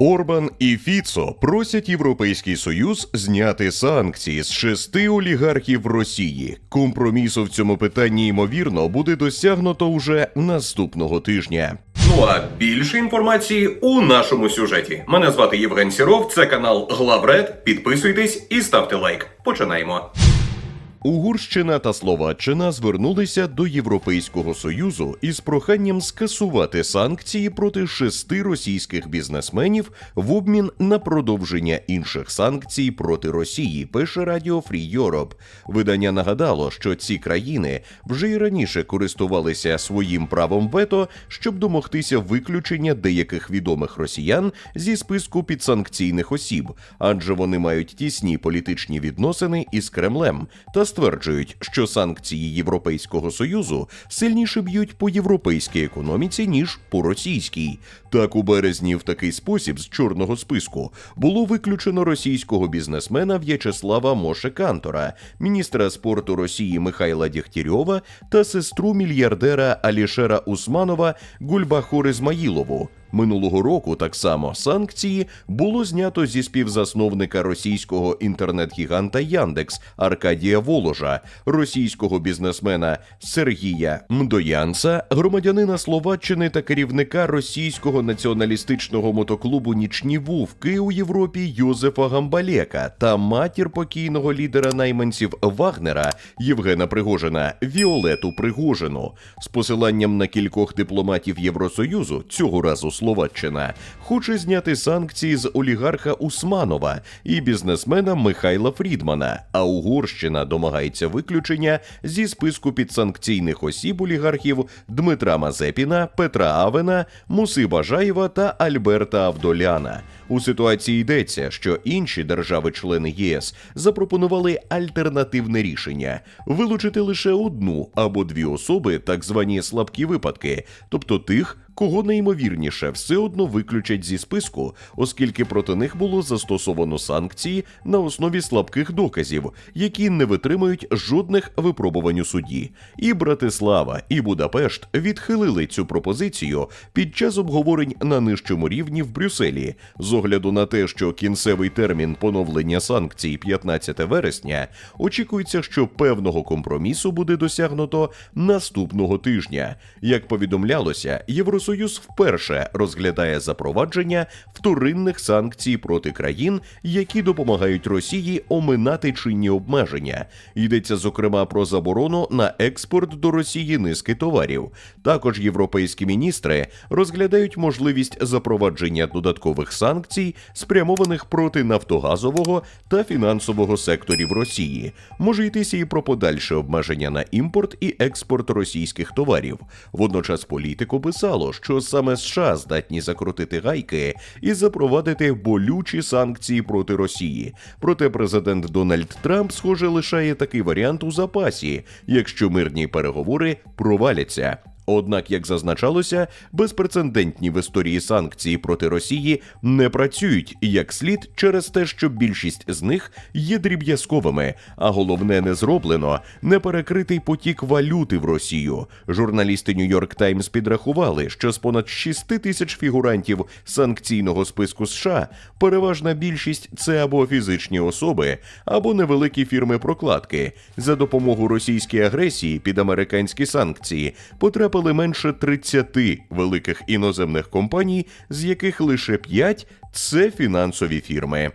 Орбан і Фіцо просять Європейський Союз зняти санкції з шести олігархів Росії. Компромісу в цьому питанні ймовірно буде досягнуто уже наступного тижня. Ну а більше інформації у нашому сюжеті. Мене звати Євген Сіров, це канал Главред. Підписуйтесь і ставте лайк. Починаємо. Угорщина та Словаччина звернулися до Європейського союзу із проханням скасувати санкції проти шести російських бізнесменів в обмін на продовження інших санкцій проти Росії. Пише Радіо Free Europe. Видання нагадало, що ці країни вже й раніше користувалися своїм правом вето, щоб домогтися виключення деяких відомих росіян зі списку підсанкційних осіб, адже вони мають тісні політичні відносини із Кремлем та стверджують, що санкції Європейського союзу сильніше б'ють по європейській економіці ніж по російській. Так, у березні в такий спосіб з чорного списку було виключено російського бізнесмена В'ячеслава Моше Кантора, міністра спорту Росії Михайла Дєхтірьова та сестру мільярдера Алішера Усманова Гульбахор Ізмаїлову. Минулого року так само санкції було знято зі співзасновника російського інтернет-гіганта Яндекс Аркадія Воложа, російського бізнесмена Сергія Мдоянца, громадянина Словаччини та керівника російського націоналістичного мотоклубу Нічні вовки у Європі Йозефа Гамбалека та матір покійного лідера найманців Вагнера Євгена Пригожина Віолету Пригожину. З посиланням на кількох дипломатів Євросоюзу цього разу Словаччина хоче зняти санкції з олігарха Усманова і бізнесмена Михайла Фрідмана. А Угорщина домагається виключення зі списку підсанкційних осіб олігархів Дмитра Мазепіна, Петра Авена, Муси Бажаєва та Альберта Авдоляна. У ситуації йдеться, що інші держави-члени ЄС запропонували альтернативне рішення вилучити лише одну або дві особи, так звані слабкі випадки, тобто тих, кого найімовірніше все одно виключать зі списку, оскільки проти них було застосовано санкції на основі слабких доказів, які не витримують жодних випробувань у суді. І Братислава, і Будапешт відхилили цю пропозицію під час обговорень на нижчому рівні в Брюсселі. З огляду на те, що кінцевий термін поновлення санкцій 15 вересня, очікується, що певного компромісу буде досягнуто наступного тижня. Як повідомлялося, Євросоюз вперше розглядає запровадження вторинних санкцій проти країн, які допомагають Росії оминати чинні обмеження. Йдеться зокрема про заборону на експорт до Росії низки товарів. Також європейські міністри розглядають можливість запровадження додаткових санкцій, спрямованих проти нафтогазового та фінансового секторів Росії. Може йтися і про подальше обмеження на імпорт і експорт російських товарів. Водночас політико писало, що саме США здатні закрутити гайки і запровадити болючі санкції проти Росії. Проте президент Дональд Трамп, схоже, лишає такий варіант у запасі, якщо мирні переговори проваляться. Однак, як зазначалося, безпрецедентні в історії санкції проти Росії не працюють як слід через те, що більшість з них є дріб'язковими, а головне не зроблено неперекритий потік валюти в Росію. Журналісти Нью-Йорк Таймс підрахували, що з понад 6 тисяч фігурантів санкційного списку США переважна більшість це або фізичні особи, або невеликі фірми прокладки. За допомогою російській агресії під американські санкції потрапили менше 30 великих іноземних компаній, з яких лише 5 – це фінансові фірми.